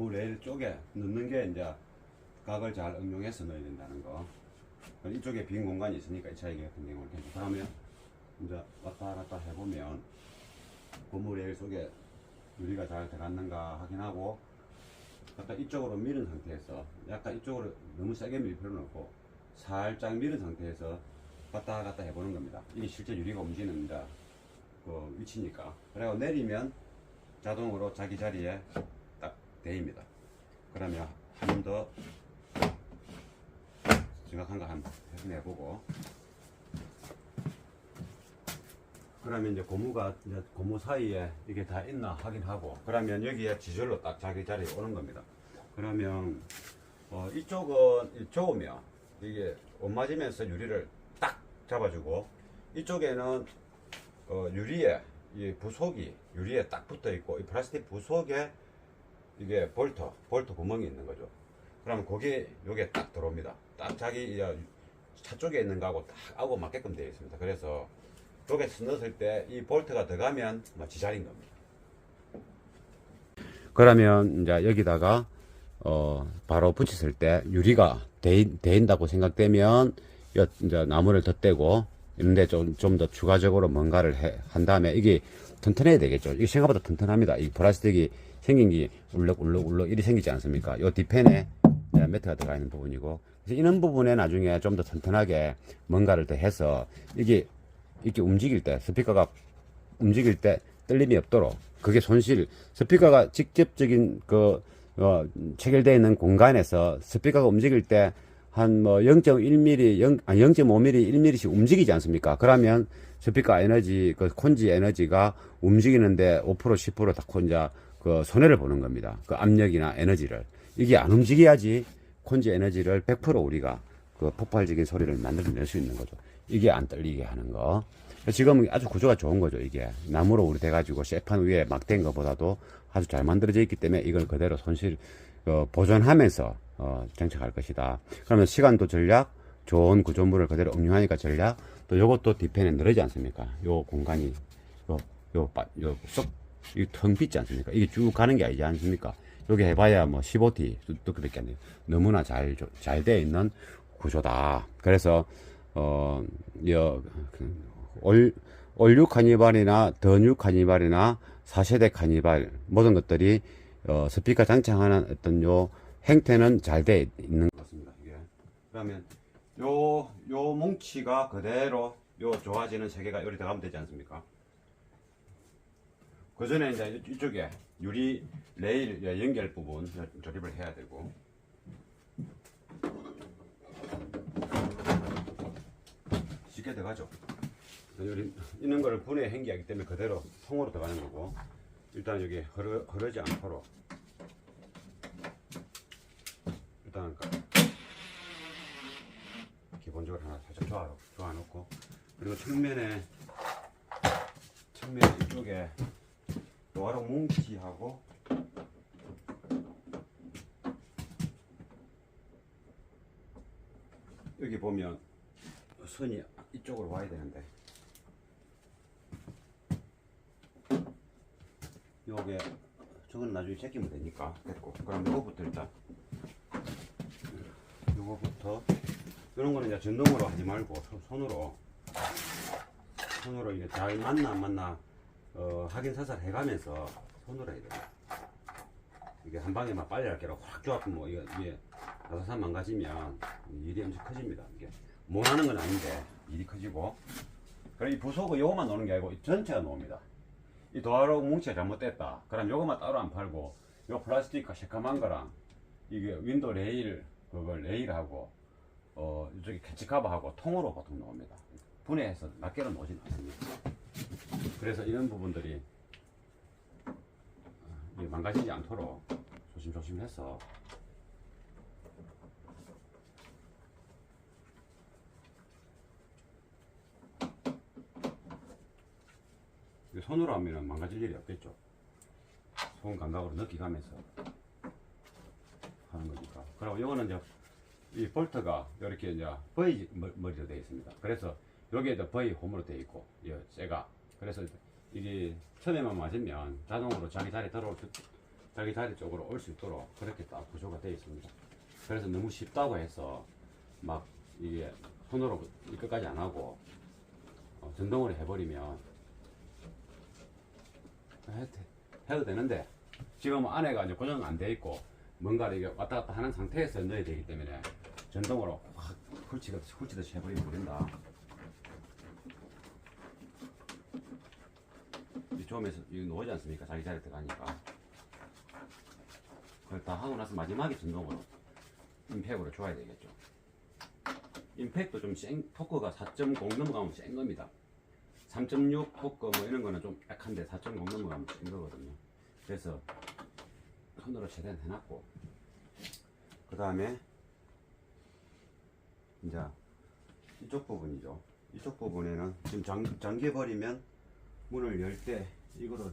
고무 레일 쪽에 넣는 게 이제 각을 잘 응용해서 넣어야 된다는 거. 이쪽에 빈 공간이 있으니까 이 차이기 같은 경우는 괜찮고 그러면 이제 왔다 갔다 해보면 고무 레일 속에 유리가 잘 들어갔는가 확인하고 약간 이쪽으로 밀은 상태에서 약간 이쪽으로 너무 세게 밀 필요는 없고 살짝 밀은 상태에서 왔다 갔다 해보는 겁니다. 이게 실제 유리가 이제 그 위치니까. 그리고 내리면 자동으로 자기 자리에 딱 대입니다. 그러면 한번더 정확한 거 한번 해보고 그러면 이제 고무가 이제 고무 사이에 이게 다 있나 확인하고 그러면 여기에 지절로 딱 자기 자리에 오는 겁니다. 그러면 어, 이쪽은 이 좋으면 이게 옷 맞으면서 유리를 딱 잡아주고 이쪽에는 어, 유리에 이 부속이 유리에 딱 붙어 있고 이 플라스틱 부속에 이게 볼트 볼트 구멍이 있는 거죠. 그러면 거기 요게 딱 들어옵니다. 딱 자기 이차 쪽에 있는 거하고 딱 하고 맞게끔 되어 있습니다. 그래서 쪽에 넣었을 때 이 볼트가 들어가면 뭐 지자리인 겁니다. 그러면 이제 여기다가 어 바로 붙였을 때 유리가 대, 대인다고 생각되면 여- 이제 나무를 덧대고 이런데 좀 좀 더 추가적으로 뭔가를 해, 한 다음에 이게 튼튼해야 되겠죠. 이게 생각보다 튼튼합니다. 이 플라스틱이 생긴 게 울럭 울럭 울럭 이리 생기지 않습니까? 요 이제 매트가 들어가 있는 부분이고 그래서 이런 부분에 나중에 좀 더 튼튼하게 뭔가를 더 해서 이게 이렇게 움직일 때 스피커가 움직일 때 떨림이 없도록 그게 손실 스피커가 직접적인 그 어, 체결되어 있는 공간에서 스피커가 움직일 때 한 뭐 0.1mm, 0, 아니 0.5mm, 1mm씩 움직이지 않습니까? 그러면 스피커 에너지, 그 콘지 에너지가 움직이는데 5% 10%다 콘자 그 손해를 보는 겁니다. 그 압력이나 에너지를 이게 안 움직여야지 콘지 에너지를 100% 우리가 그 폭발적인 소리를 만들어낼 수 있는 거죠. 이게 안 떨리게 하는 거. 지금 아주 구조가 좋은 거죠, 이게. 나무로 우리 돼가지고 쇠판 위에 막 된 것보다도 아주 잘 만들어져 있기 때문에 이걸 그대로 손실, 어, 보존하면서, 어, 정착할 것이다. 그러면 시간도 전략, 좋은 구조물을 그대로 응용하니까 전략, 또 요것도 뒤편에 늘어지 않습니까? 요 공간이, 요, 요, 빠- 요, 쏙, 이텅 비지 않습니까? 이게 쭉 가는 게 아니지 않습니까? 여기 해봐야 뭐 15T 두께밖에 안 돼요. 너무나 잘, 잘 되어 있는 구조다. 그래서, 어, 여, 그, 올, 올류 카니발이나 더뉴 카니발이나 4세대 카니발 모든 것들이 어, 스피커 장착하는 어떤 요 행태는 잘 돼 있는 것 같습니다. 이게. 그러면 요, 요 뭉치가 그대로 요 좋아지는 세계가 여기 들어가면 되지 않습니까? 그 전에 이제 이쪽에 유리 레일 연결 부분 조립을 해야 되고. 쉽게 들어가죠. 여기 있는 거를 분해 행기하기 때문에 그대로 통으로 들어가는 거고. 일단 여기 흐르, 흐르지 않도록. 일단 그 기본적으로 하나 살짝 조아, 조아놓고. 그리고 측면에 측면 이쪽에 노아로 뭉치하고 여기 보면 선이 이쪽으로 와야 되는데 요게 저건 나중에 제끼면 되니까 됐고. 그럼 요거부터 일단 요거부터 이런 거는 이제 전동으로 하지 말고 손- 손으로 손으로 이게 잘 맞나 안 맞나 어, 확인 사살 해가면서 손으로 해야 돼요 이게 한 방에 막 빨리 할게로 확 조합하면 뭐 이게, 이게 나사사 망가지면 일이 엄청 커집니다. 이게 못 하는 건 아닌데 일이 커지고. 그럼 이 부속은 요거만 놓는 게 아니고 이 전체가 놓습니다. 이 도화로 뭉치가 잘못됐다. 그럼 요거만 따로 안 팔고 요 플라스틱 새까만 거랑 이게 윈도 레일 그걸 레일하고 어 이쪽에 캐치 커버하고 통으로 보통 나옵니다. 분해해서 낱개로 놓진 않습니다 그래서 이런 부분들이 어, 이게 망가지지 않도록 조심조심 해서 이거 손으로 하면 망가질 일이 없겠죠. 손 감각으로 느끼가면서 하는 거니까. 그리고 이거는 이제 이 볼트가 이렇게 이제 머- 머리로 되어 있습니다. 그래서 여기에도 V 홈으로 되어 있고, 이 쇠가. 그래서 이게 처음에만 맞으면 자동으로 자기 자리 들어올 수, 자기 자리 쪽으로 올 수 있도록 그렇게 딱 구조가 되어 있습니다. 그래서 너무 쉽다고 해서 막 이게 손으로 이 끝까지 안 하고 어, 전동으로 해버리면 해, 해도 되는데 지금 안에가 이제 고정 안 돼 있고 뭔가를 이게 왔다 갔다 하는 상태에서 넣어야 되기 때문에 전동으로 확 훌치듯이 훌치듯이 해버리면 모른다. 이 조음에서 이거 놓지 않습니까? 자기 자리 들어가니까. 그걸 다 하고 나서 마지막에 전동으로 임팩으로 줘야 되겠죠. 임팩도 좀 센, 토크가 4.0 넘어가면 센 겁니다. 3.6 토크 뭐 이런 거는 좀 약한데 4.0 넘어가면 센 거거든요. 그래서 손으로 최대한 해놨고, 그 다음에 이제 이쪽 부분이죠. 이쪽 부분에는 지금 장, 잠겨 버리면 문을 열 때 이거를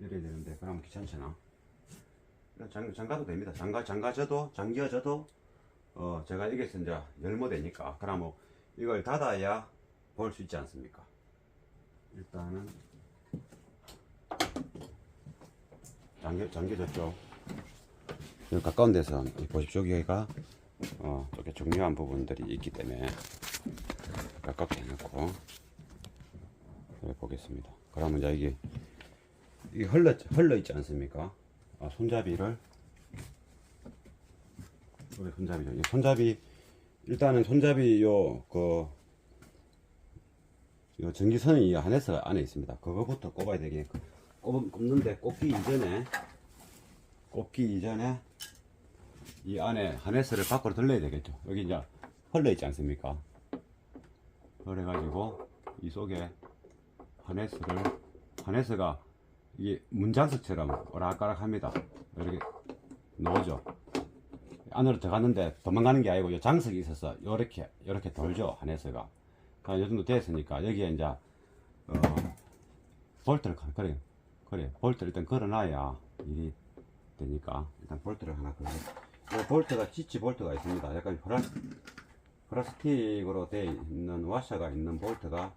열어야 되는데 그러면 귀찮잖아. 장, 장가도 됩니다. 장가, 장가져도, 잠겨져도, 어, 제가 여기서 이제 열모 되니까. 그러면 이걸 닫아야 볼 수 있지 않습니까? 일단은, 잠겨, 잠겨졌죠. 여기 가까운 데서 이 보십시오. 여기가, 어, 이렇게 중요한 부분들이 있기 때문에 가깝게 해놓고, 해 보겠습니다. 그러면 이제 이게, 이게 흘러, 흘러 있지 않습니까? 아, 손잡이를 여기 손잡이죠. 이 손잡이 일단은 손잡이 요그 요 전기선이 이 안에서 안에 있습니다. 그거부터 꼽아야 되게 꼽, 꼽는데 꼽기 이전에 꼽기 이전에 이 안에 하네스를 밖으로 들려야 되겠죠. 여기 이제 흘러 있지 않습니까? 그래 가지고 이 속에 하네스를 하네스가 이게 문장석처럼 오락가락합니다. 이렇게 놓죠. 안으로 들어갔는데 도망가는 게 아니고 이 장석이 있어서 이렇게 이렇게 돌죠 하네스가. 아, 요 정도 됐으니까 여기에 이제 어, 볼트를 걸- 그래 그래 볼트를 일단 걸어놔야 일이 되니까 일단 볼트를 하나 걸어. 이 볼트가 지치 볼트가 있습니다. 약간 플라스, 플라스틱으로 되어 있는 와셔가 있는 볼트가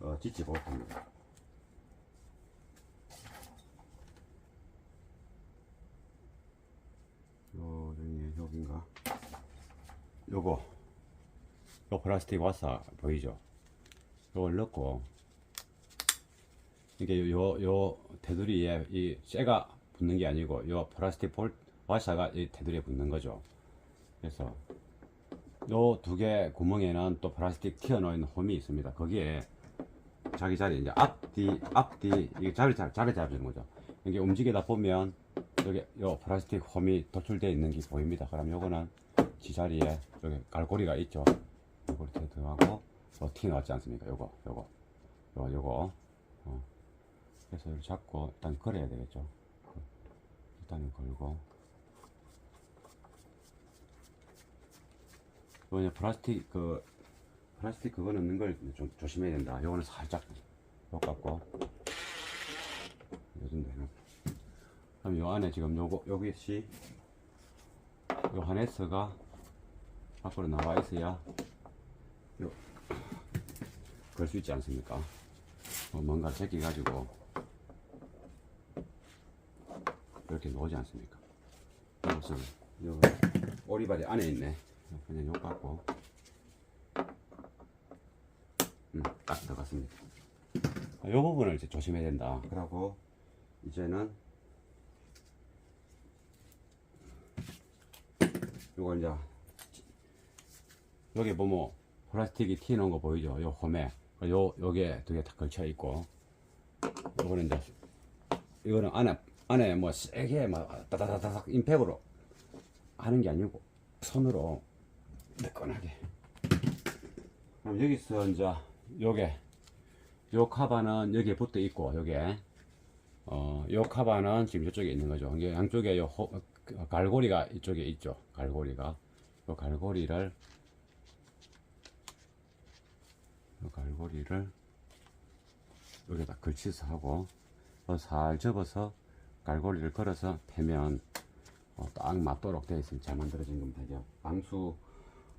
어, 지치 볼트입니다. 요 중에 여긴가? 요거. 요 플라스틱 와사 보이죠? 요걸 넣고. 이게 요 요 테두리에 이 쇠가 붙는 게 아니고 요 플라스틱 볼 와사가 이 테두리에 붙는 거죠. 그래서 요 두 개 구멍에는 또 플라스틱 튀어놓은 홈이 있습니다. 거기에 자기 자리 이제 앞뒤 앞뒤 이게 자리 잡 자리 잡는 거죠 이게 움직이다 보면 여기 요 플라스틱 홈이 도출되어 있는 게 보입니다. 그럼 요거는 지 자리에 여기 갈고리가 있죠. 요걸 이렇게 들어가고 어, 티 나왔지 않습니까? 요거 요거 요 요거 어. 그래서 이렇게 잡고 일단 걸어야 되겠죠. 일단은 걸고 요 이제 플라스틱 그 플라스틱 그거 넣는 걸 좀 조심해야 된다. 요거는 살짝 요 갖고 요 정도 해놓고 그럼 요 안에 지금 요거 여기시 요 하네스가 밖으로 나와 있어야 요걸 수 있지 않습니까? 뭐 뭔가 제끼 가지고 이렇게 놓지 않습니까? 이것을 요 오리발이 안에 있네. 그냥 요 갖고 음, 딱 들어갔습니다. 요 부분을 이제 조심해야 된다. 그러고 이제는 요거 이제 여기 보면 플라스틱이 튀어나온 거 보이죠? 요 홈에 요 요게 두 개 다 걸쳐 있고 요거는 이제 이거는 안에 안에 뭐 세게 막 따다다닥 임팩으로 하는 게 아니고 손으로 매끈하게 그럼 여기서 이제 요게 요 카바는 여기에 붙어 있고 요게 어, 요 카바는 지금 이쪽에 있는 거죠. 이게 양쪽에 요 호, 그 갈고리가 이쪽에 있죠. 갈고리가. 요 갈고리를 요 갈고리를 여기다 걸치서 하고 어, 살 접어서 갈고리를 걸어서 패면 어, 딱 맞도록 되어 있으면 잘 만들어진 겁니다. 방수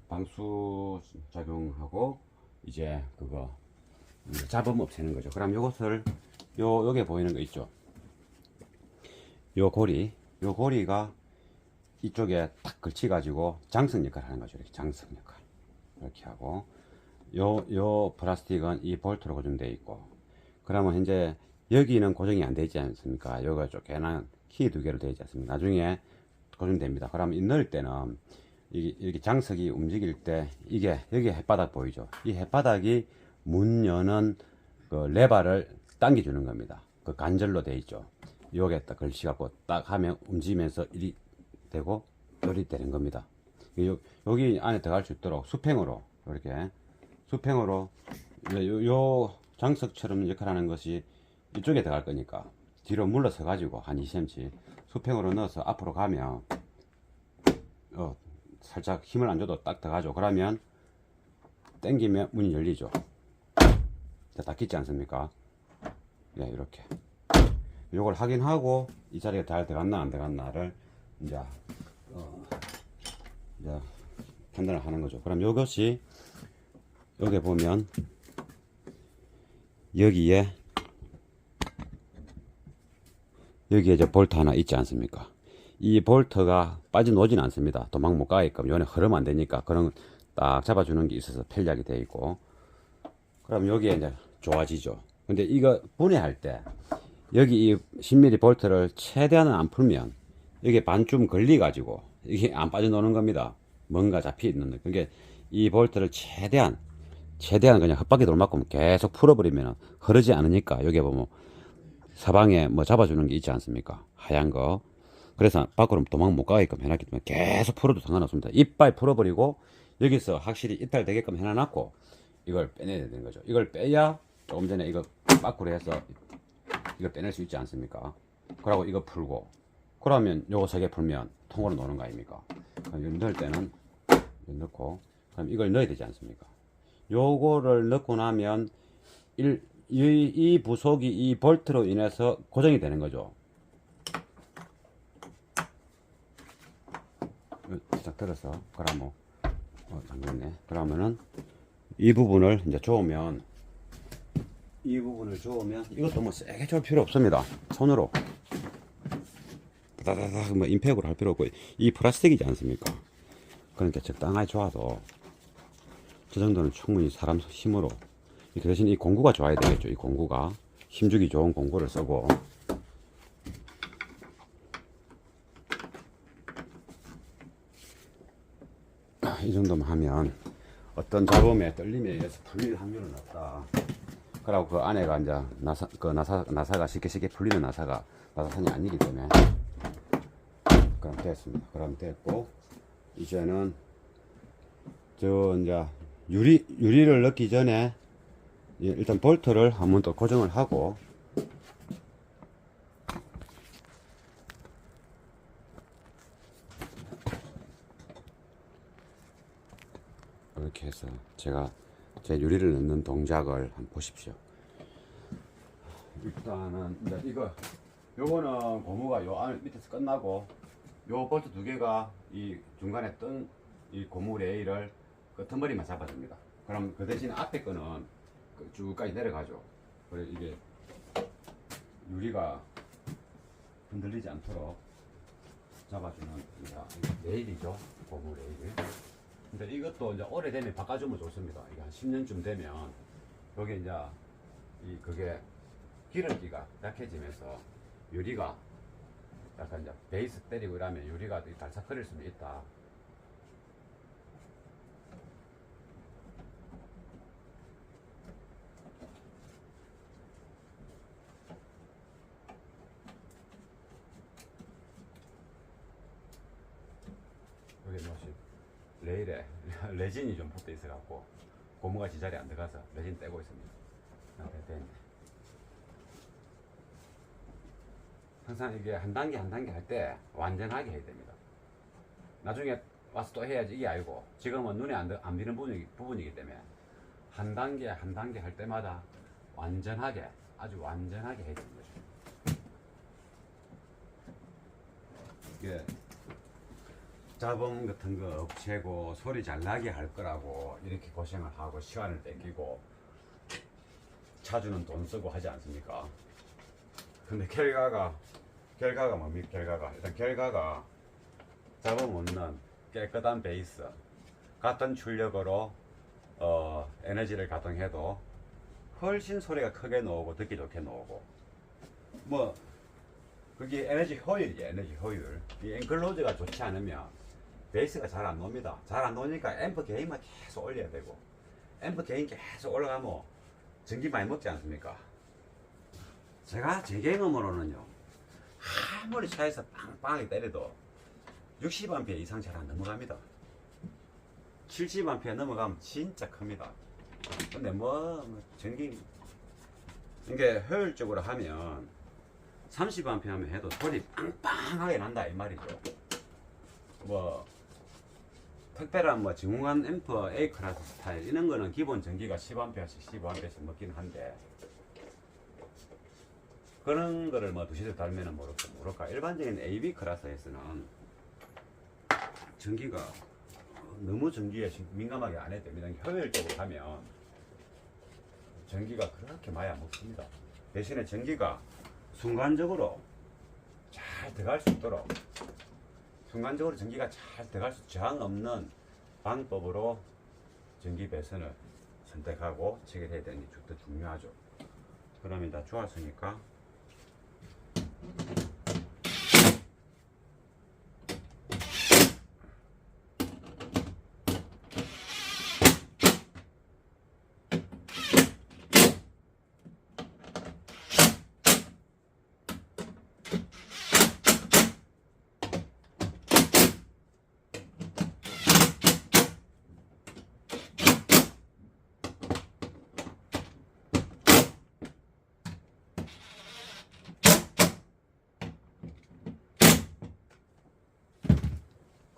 방수 작용하고 이제 그거 음, 잡음 없애는 거죠. 그럼 요것을 요 여기 보이는 거 있죠. 요 고리, 요 고리가 이쪽에 딱 걸쳐가지고 장성 역할 하는 거죠. 이렇게 장성 역할. 이렇게 하고, 요, 요 플라스틱은 이 볼트로 고정되어 있고, 그러면 현재 여기는 고정이 안 되지 않습니까? 여기가 쫓겨난 키두 개로 되어 있지 않습니까? 나중에 고정됩니다. 그러면 이 넣을 때는 이- 이렇게 장석이 움직일 때 이게 여기 햇바닥 보이죠? 이 햇바닥이 문 여는 그 레바를 당겨 주는 겁니다. 그 관절로 되어 있죠. 여기에 딱 걸치 갖고 딱 하면 움직이면서 이리 되고 요리 되는 겁니다. 요, 여기 안에 들어갈 수 있도록 수평으로 이렇게 수평으로 요, 요 장석처럼 역할하는 것이 이쪽에 들어갈 거니까 뒤로 물러서 가지고 한 2cm 수평으로 넣어서 앞으로 가면 어, 살짝 힘을 안 줘도 딱 들어가죠. 그러면 당기면 문이 열리죠. 자, 닫히지 않습니까? 예, 이렇게. 요걸 확인하고 이 자리에 잘 들어갔나 안 들어갔나를 이제 어, 이제 판단을 하는 거죠. 그럼 이것이 여기 보면 여기에 여기에 이제 볼트 하나 있지 않습니까? 이 볼트가 빠져나오지는 않습니다. 도망 못 가게끔 요네 흐르면 안 되니까 그런 딱 잡아주는 게 있어서 편리하게 되어 있고 그럼 여기에 이제 좋아지죠. 근데 이거 분해할 때 여기 이 10mm 볼트를 최대한은 안 풀면 이게 반쯤 걸리 가지고 이게 안 빠져나오는 겁니다. 뭔가 잡혀 있는 그게 이 볼트를 최대한 최대한 그냥 헛바퀴 돌만큼 계속 풀어버리면 흐르지 않으니까 여기 보면 사방에 뭐 잡아주는 게 있지 않습니까? 하얀 거. 그래서 밖으로 도망 못 가게끔 해놨기 때문에 계속 풀어도 상관없습니다. 이빨 풀어버리고 여기서 확실히 이탈되게끔 해놔놨고 이걸 빼내야 되는 거죠. 이걸 빼야 조금 전에 이거 밖으로 해서 이걸 빼낼 수 있지 않습니까? 그러고 이거 풀고 그러면 요거 세 개 풀면 통으로 노는 거 아닙니까? 그럼 이거 넣을 때는 넣고 그럼 이걸 넣어야 되지 않습니까? 요거를 넣고 나면 일, 이, 이 부속이 이 볼트로 인해서 고정이 되는 거죠. 이거 살짝 들어서 그러면 어, 잠겼네. 그러면은 이 부분을 이제 조으면 이 부분을 조으면 이것도 뭐 세게 줄 필요 없습니다. 손으로 다다다다 뭐 임팩으로 할 필요 없고 이 플라스틱이지 않습니까? 그러니까 적당하게 좋아도 저 정도는 충분히 사람 힘으로 그 대신 이 공구가 좋아야 되겠죠. 이 공구가 힘주기 좋은 공구를 쓰고 이 정도만 하면 어떤 잡음에 떨림에 의해서 풀릴 확률은 없다. 그리고 그 안에가 이제 나사 그 나사 나사가 쉽게 쉽게 풀리는 나사가 나사선이 아니기 때문에 그럼 됐습니다. 그럼 됐고 이제는 저 이제 유리 유리를 넣기 전에 예, 일단 볼트를 한번 또 고정을 하고 해서 제가 제 유리를 넣는 동작을 한번 보십시오. 일단은 이제 이거 요거는 고무가 요 안에 밑에서 끝나고 요 볼트 두 개가 이 중간에 뜬 이 고무 레일을 끄트머리만 잡아줍니다. 그럼 그 대신 앞에 거는 그 쭉까지 내려가죠. 그래 이게 유리가 흔들리지 않도록 잡아주는 레일이죠. 고무 레일. 근데 이것도 이제 오래되면 바꿔주면 좋습니다. 이게 한 10년쯤 되면 여기 이제 이 그게 기름기가 약해지면서 유리가 약간 이제 베이스 때리고 이러면 유리가 달싹거릴 수도 있다. 여기 뭐지 레일에 레진이 좀 붙어 있어 갖고 고무가 제자리에 안 들어가서 레진 떼고 있습니다. 아, 네, 됐네. 항상 이게 한 단계 한 단계 할 때 완전하게 해야 됩니다. 나중에 와서 또 해야지 이게 아니고 지금은 눈에 안, 들- 안 비는 부분이, 부분이기 때문에 한 단계 한 단계 할 때마다 완전하게 아주 완전하게 해야 되는 거죠. 이게 잡음 같은 거 없애고 소리 잘 나게 할 거라고 이렇게 고생을 하고 시간을 뺏기고 차주는 돈 쓰고 하지 않습니까? 근데 결과가 결과가 뭡니까? 결과가 일단 결과가 잡아먹는 깨끗한 베이스 같은 출력으로 어, 에너지를 가동해도 훨씬 소리가 크게 나오고 듣기 좋게 나오고 뭐 그게 에너지 효율이지 에너지 효율 이 앵클로즈가 좋지 않으면 베이스가 잘 안 나옵니다. 잘 안 나오니까 앰프 게인만 계속 올려야 되고 앰프 게인 계속 올라가면 전기 많이 먹지 않습니까? 제가 제 경험으로는요 아무리 차에서 빵빵하게 때려도 60A 이상 잘 안 넘어갑니다. 70A 넘어가면 진짜 큽니다. 근데 뭐, 뭐 전기 이게 효율적으로 하면 30A 하면 해도 소리 빵빵하게 난다 이 말이죠. 뭐 특별한 뭐 증후한 앰프 A 클래스 스타일 이런 거는 기본 전기가 10A씩 15A씩 먹긴 한데 그런 거를 뭐 두시대 달면은 모를까 모를까 일반적인 AB 클래스에서는 전기가 너무 전기에 민감하게 안 해도 됩니다. 효율적으로 하면 전기가 그렇게 많이 안 먹습니다. 대신에 전기가 순간적으로 잘 들어갈 수 있도록 순간적으로 전기가 잘 들어갈 수 저항 없는 방법으로 전기 배선을 선택하고 체결해야 되는 게 더 중요하죠. 그러면 다 좋았으니까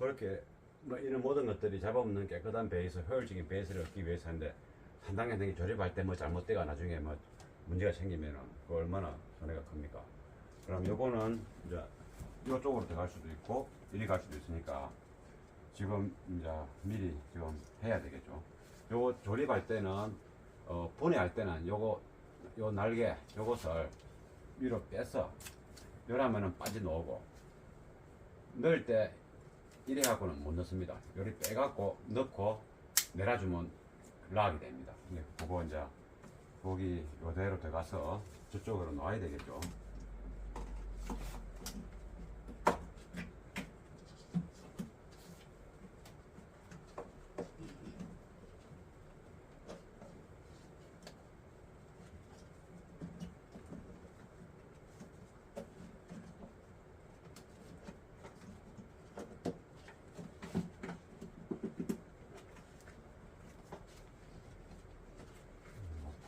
그렇게 뭐 이런 모든 것들이 잡아먹는 깨끗한 베이스, 효율적인 베이스를 얻기 한 단계 한 단계 조립할 때 뭐 잘못되가 나중에 뭐 문제가 생기면은 그 얼마나 손해가 큽니까? 그럼 요거는 이제 이쪽으로 들어갈 수도 있고 이리 갈 수도 있으니까 지금 이제 미리 지금 해야 되겠죠. 요거 조립할 때는 어 분해할 때는 요거 요 날개 요것을 위로 빼서 요라면은 빠져 나오고 넣을 때 이래 갖고는 못 넣습니다. 요리 빼갖고 넣고 내려주면 락이 됩니다. 근데 그거 이제 거기 요대로 들어가서 저쪽으로 놔야 되겠죠.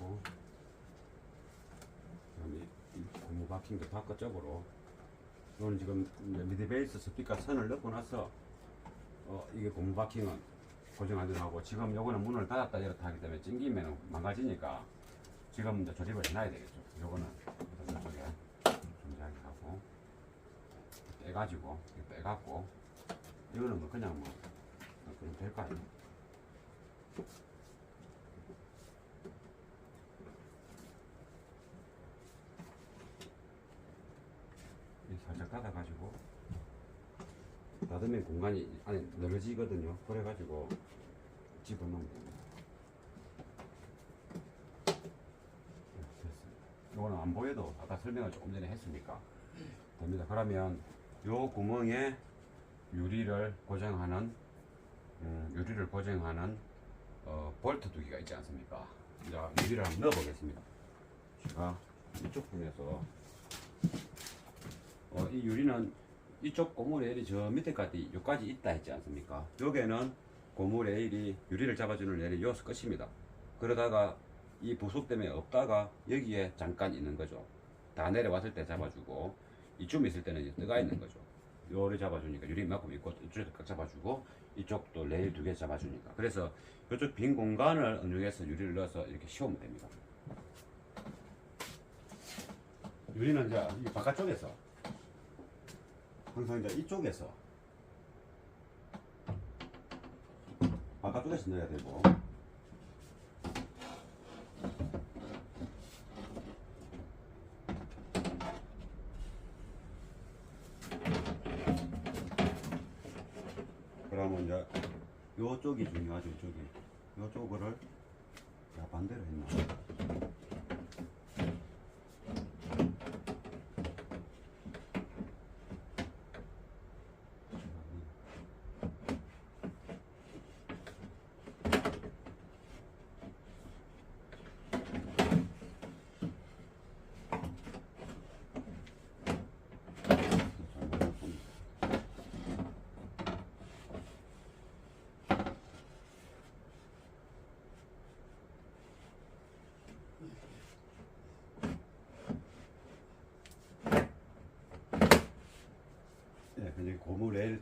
넣고 그다음에 이 고무 바깥쪽으로. 이건 지금 이제 미드 베이스 스피커 선을 넣고 나서 어 이게 고무 바킹은 고정하도록 하고 지금 요거는 문을 닫았다 열었다 하기 때문에 찡기면 망가지니까 지금 이제 조립을 해놔야 되겠죠. 요거는 저쪽에 존재하게 하고 빼가지고 빼갖고 이거는 뭐 그냥 뭐 될거 아니에요 이 살짝 닫아가지고 닫으면 공간이 안에 늘어지거든요. 그래가지고 집어넣으면 됩니다. 이거는 안 보여도 아까 설명을 조금 전에 했으니까 됩니다. 그러면 요 구멍에 유리를 고정하는 음, 유리를 고정하는 어, 볼트 두 개가 있지 않습니까? 이제 유리를 한번 넣어보겠습니다. 제가 이쪽 분에서 어, 이 유리는 이쪽 고무 레일이 저 밑에까지 여기까지 있다 했지 않습니까? 여기에는 고무 레일이 유리를 잡아주는 레일이 여기서 끝입니다. 그러다가 이 부속 때문에 없다가 여기에 잠깐 있는 거죠. 다 내려왔을 때 잡아주고 이쯤 있을 때는 뜨가 있는 거죠. 요를 잡아주니까 유리만큼 있고 이쪽에서 각 잡아주고 이쪽도 레일 두 개 잡아주니까 그래서 이쪽 빈 공간을 응용해서 유리를 넣어서 이렇게 씌우면 됩니다. 유리는 이제 이 바깥쪽에서 항상 이제 이쪽에서. 바깥쪽에서 넣어야 되고. 그러면 이제 요쪽이 중요하죠 이쪽이. 요쪽을 반대로 했나?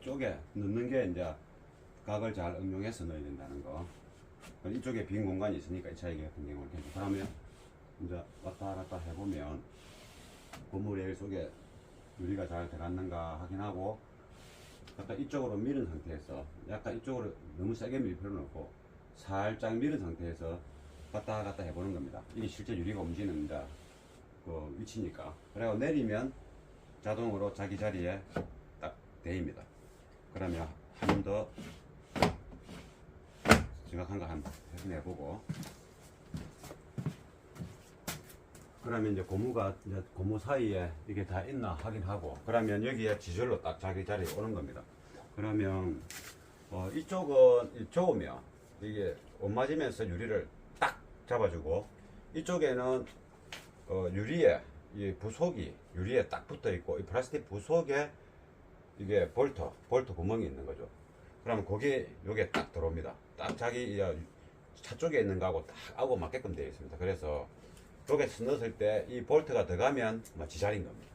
고무 레일 쪽에 넣는 게 이제 각을 잘 응용해서 넣어야 된다는 거. 이쪽에 빈 공간이 있으니까 이 차이기 같은 경우는 괜찮고 그러면 이제 왔다 갔다 해보면 레일 속에 유리가 잘 들어갔는가 확인하고 약간 이쪽으로 밀은 상태에서 약간 이쪽으로 너무 세게 밀 필요는 없고 살짝 밀은 상태에서 왔다 갔다 해보는 겁니다. 이게 실제 유리가 움직이는 그 위치니까. 그리고 내리면 자동으로 자기 자리에 딱 대입니다. 그러면 한번더 정확한 거 한번 해보고 그러면 이제 고무가 이제 고무 사이에 이게 다 있나 확인하고 그러면 여기에 지절로 딱 자기 자리에 오는 겁니다. 그러면 어, 이쪽은 이 좋으면 이게 옷 맞으면서 유리를 딱 잡아주고 이쪽에는 어, 유리에 이 부속이 유리에 딱 붙어 있고 이 플라스틱 부속에 이게 볼트 볼트 구멍이 있는 거죠. 그러면 거기 요게 딱 들어옵니다. 딱 자기 이, 어, 차 쪽에 있는 거하고 딱 하고 맞게끔 되어 있습니다. 그래서 쪽에 넣었을 때 이 볼트가 들어가면 뭐 지자리인 겁니다.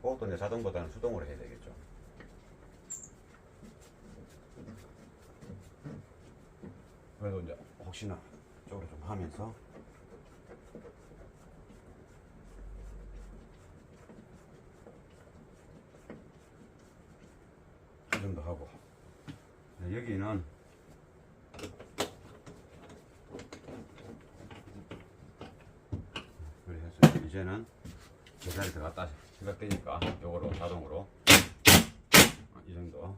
그것도 이제 자동보다는 수동으로 해야 되겠죠. 그래도 이제 혹시나 쪽으로 좀 하면서 이 정도 하고. 네, 여기는 그래서 이제는 제자리 들어갔다 생각되니까 요거로 자동으로 아, 이 정도.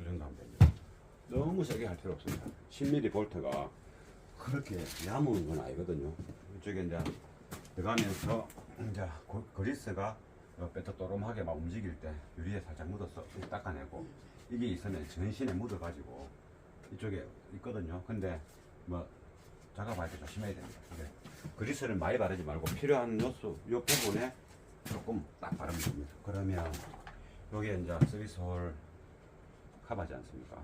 이 정도 하면 됩니다. 너무 세게 할 필요 없습니다. 10mm 볼트가 그렇게 야무는 건 아니거든요. 이쪽에 이제 들어가면서 이제 고- 그리스가 빼떡도름하게 막 움직일 때 유리에 살짝 묻어서 닦아내고 이게 있으면 전신에 묻어가지고 이쪽에 있거든요. 근데 뭐 작업할 때 조심해야 됩니다. 그리스를 많이 바르지 말고 필요한 요소 요 부분에 조금 딱 바르면 됩니다. 그러면 여기에 이제 홀 커버하지 않습니까.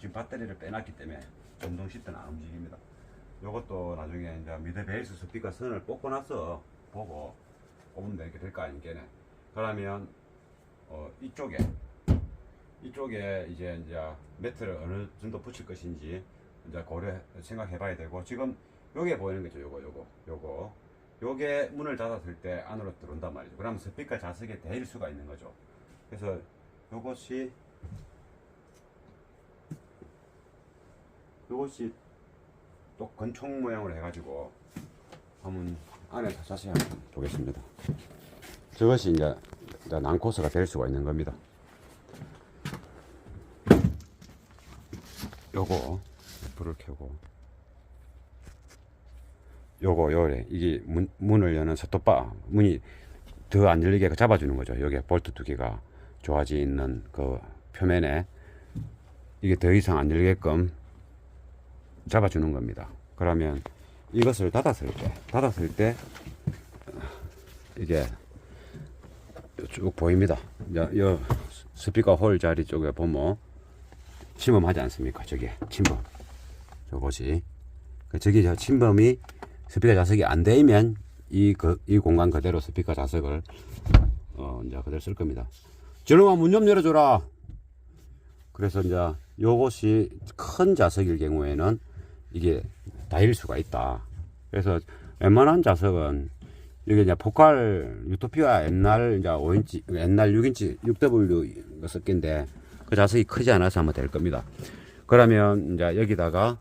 지금 배터리를 빼놨기 때문에 전동 시트는 안 움직입니다 요것도 나중에 이제 미드 베이스 스피커 선을 뽑고 나서 보고 뽑으면 이렇게 될 거 아니겠네. 그러면 어 이쪽에 이쪽에 이제 이제 매트를 어느 정도 붙일 것인지 이제 고려 생각해 봐야 되고 지금 요게 보이는 거죠. 요거 요거 요거 요게 문을 닫았을 때 안으로 들어온단 말이죠. 그러면 스피커 좌석에 대일 수가 있는 거죠. 그래서 요것이 요것이 또 건총 모양으로 해가지고 한번 안에서 자세히 한번 보겠습니다. 저것이 이제, 난코스가 될 수가 있는 겁니다. 요거 불을 켜고 요거 요래 이게 문, 문을 여는 서토바 문이 더 안 열리게 잡아주는 거죠. 여기 볼트 두 개가 조아지 있는 그 표면에 이게 더 이상 안 열리게끔 잡아주는 겁니다. 그러면 이것을 닫았을 때, 닫았을 때 어, 이게 쭉 보입니다. 여, 여 스피커 홀 자리 쪽에 보면 침범하지 않습니까? 저게 침범. 저것이 그 저기 저 침범이 스피커 좌석이 안 되면 이, 그, 이 공간 그대로 스피커 좌석을 어, 이제 그대로 쓸 겁니다. 저놈아 문 좀 열어줘라. 그래서 이제 요것이 큰 좌석일 경우에는 이게 다일 수가 있다. 그래서 웬만한 좌석은 여기 이제 포칼 유토피아 옛날 이제 5인치 옛날 6인치 6W 섞인데 그 좌석이 크지 않아서 하면 될 겁니다. 그러면 이제 여기다가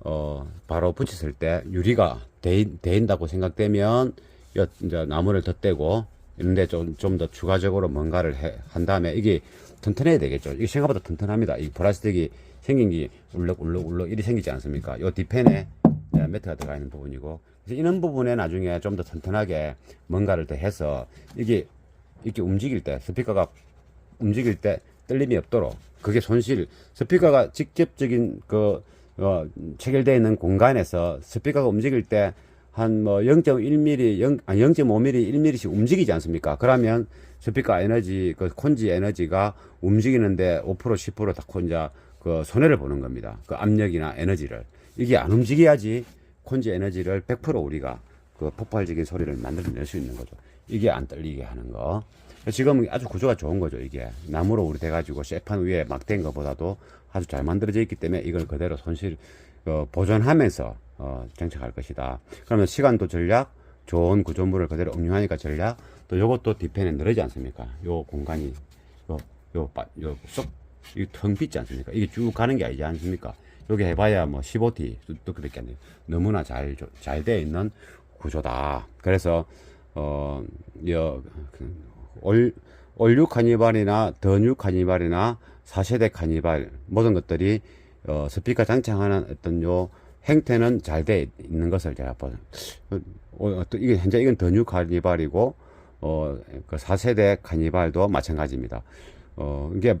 어 바로 붙였을 때 유리가 대, 대인다고 생각되면 여, 이제 나무를 덧대고 이런데 좀 좀 더 추가적으로 뭔가를 해, 한 다음에 이게 튼튼해야 되겠죠. 이게 생각보다 튼튼합니다. 이 플라스틱이 생긴 게 울럭울럭울럭 이리 생기지 않습니까? 요 뒤편에 네, 매트가 들어가 있는 부분이고 그래서 이런 부분에 나중에 좀 더 튼튼하게 뭔가를 더 해서 이게 이렇게 움직일 때 스피커가 움직일 때 떨림이 없도록 그게 손실 스피커가 직접적인 그 어, 체결되어 있는 공간에서 스피커가 움직일 때 한 뭐 0.1mm, 0, 아니 0.5mm, 1mm씩 움직이지 않습니까? 그러면 스피커 에너지, 그 콘지 에너지가 움직이는데 5% 10%다 콘자 그 손해를 보는 겁니다. 그 압력이나 에너지를 이게 안 움직여야지 콘지 에너지를 100% 우리가 그 폭발적인 소리를 만들어낼 수 있는 거죠. 이게 안 떨리게 하는 거. 지금 아주 구조가 좋은 거죠, 이게. 나무로 우리 돼가지고 쇠판 위에 막 된 것보다도 아주 잘 만들어져 있기 때문에 이걸 그대로 손실, 어, 보존하면서, 어, 정착할 것이다. 그러면 시간도 전략, 좋은 구조물을 그대로 응용하니까 전략, 또 요것도 뒤편에 늘어지 않습니까? 요 공간이, 요, 요, 빠- 요, 쏙, 이텅 비지 않습니까? 이게 쭉 가는 게 아니지 않습니까? 여기 해봐야 뭐 15T, 또 그밖에 안 돼요. 너무나 잘, 잘 되어 있는 구조다. 그래서, 어, 여, 그, 올, 올류 카니발이나 더뉴 카니발이나 4세대 카니발 모든 것들이 어, 스피커 장착하는 어떤 요 행태는 잘 돼 있는 것을 제가 보 어, 어, 또 이게 현재 이건 더뉴 카니발이고 어, 그 4세대 카니발도 마찬가지입니다. 어, 이게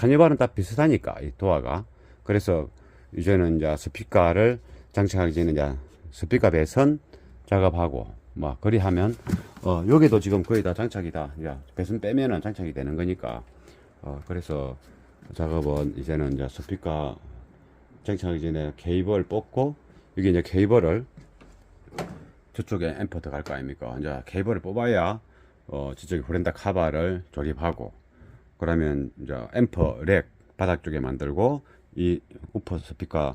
카니발은 다 비슷하니까 이 도화가 그래서 이제는 이제 스피커를 장착하기 전에 이제 스피커 배선 작업하고 막 그리 하면 어 여기도 지금 거의 다 장착이다. 야 배선 빼면은 장착이 되는 거니까 어 그래서 작업은 이제는 이제 스피커 장착하기 전에 케이블 뽑고 여기 이제 케이블을 저쪽에 앰프 들어갈 거 아닙니까? 이제 케이블을 뽑아야 어 저쪽에 브랜드 카바를 조립하고 그러면 이제 앰퍼 렉 바닥 쪽에 만들고 이 우퍼 스피커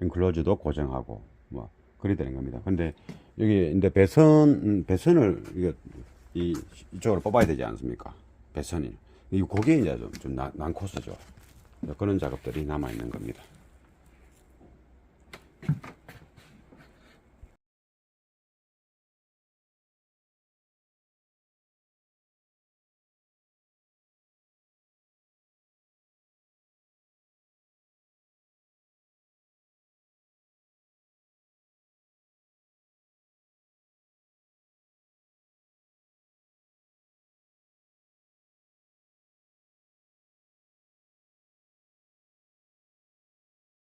인클로즈도 고정하고 뭐 그리 되는 겁니다. 근데 여기 이제 배선 배선을 이거 이 이쪽으로 뽑아야 되지 않습니까? 배선이 이 고게 이제 좀, 좀 난, 난코스죠. 그런 작업들이 남아 있는 겁니다.